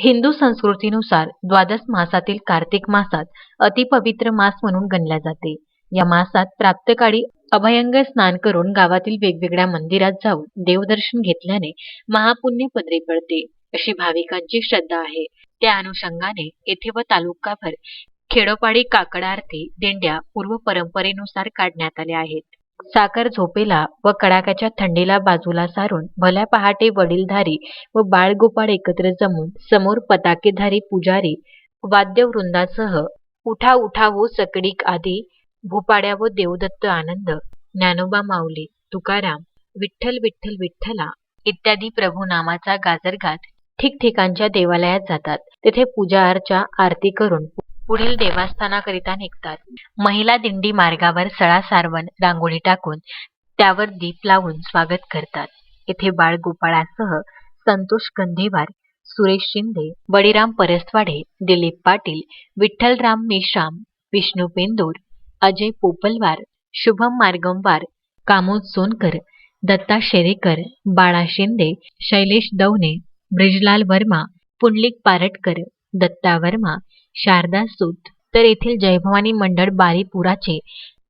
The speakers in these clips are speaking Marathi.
हिंदू संस्कृतीनुसार द्वादश मासातील कार्तिक मासात अतिपवित्र मास म्हणून गणल्या जाते. या मासात प्राप्तकाळी अभयंग स्नान करून गावातील वेगवेगळ्या मंदिरात जाऊन देवदर्शन घेतल्याने महापुण्य पदरी पडते अशी भाविकांची श्रद्धा आहे. त्या अनुषंगाने येथे व तालुकाभर खेडोपाडी काकड आरती दिंड्या पूर्व परंपरेनुसार काढण्यात आल्या आहेत. साखर झोपेला व कडाक्याच्या थंडीला बाजूला सारून भल्या पहाटे वडीलधारी व बाळगोपाळ एकत्र जमून समोर पताकेधारी पुजारी वाद्यवृंदासह उठा उठा हो सकडिक आदी भूपाड्या व देवदत्त आनंद ज्ञानोबा माऊली तुकाराम विठ्ठल विठ्ठल विठ्ठला इत्यादी प्रभू नामाचा गाजरगात ठिकठिकाणच्या देवालयात जातात. तेथे पूजा अर्चा आरती करून पुढील देवस्थानाकरिता निघतात. महिला दिंडी मार्गावर सळा सारवण रांगोळी टाकून त्यावर दीप लावून स्वागत करतात. येथे बाळगोपाळासह संतोष गंधेवार सुरेश शिंदे बळीराम परसवाडे दिलीप पाटील विठ्ठलराम मेश्राम विष्णू पेंदूर अजय पोपलवार शुभम मार्गमवार कामोद सोनकर दत्ता शेरेकर बाळा शिंदे शैलेश दौने ब्रिजलाल वर्मा पुंडलिक पारटकर दत्ता वर्मा शारदा सूत. तर येथील जयभवानी मंडळ बारीपुराचे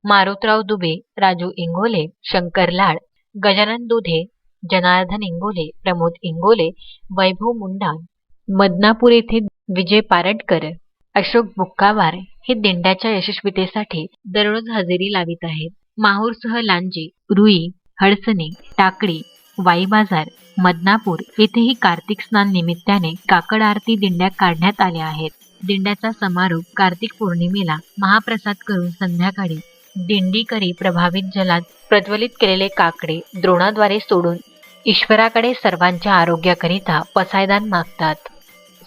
मारुतराव दुबे राजू इंगोले शंकर लाड गजानन दुधे जनार्दन इंगोले प्रमोद इंगोले वैभव मुंडा मदनापूर येथे विजय पारटकर अशोक बुक्कावार हे दिंड्याच्या यशस्वीतेसाठी दररोज हजेरी लावित आहेत. माहूरसह लांजी रुई हडसणे टाकळी वाई बाजार मदनापूर येथेही कार्तिक स्नान निमित्ताने काकड आरती दिंड्या काढण्यात आल्या आहेत. दिंड्याचा समारोप कार्तिक पौर्णिमेला महाप्रसाद करून संध्याकाळी दिंडीकरी प्रभावित जलात प्रज्वलित केलेले काकडे द्रोणाद्वारे सोडून ईश्वराकडे सर्वांच्या आरोग्याकरिता पसायदान मागतात.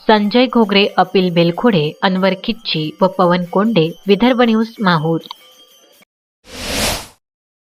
संजय घोगरे अपिल बेलखोडे अनवर खिच्ची व पवन कोंडे विदर्भ न्यूज माहूर.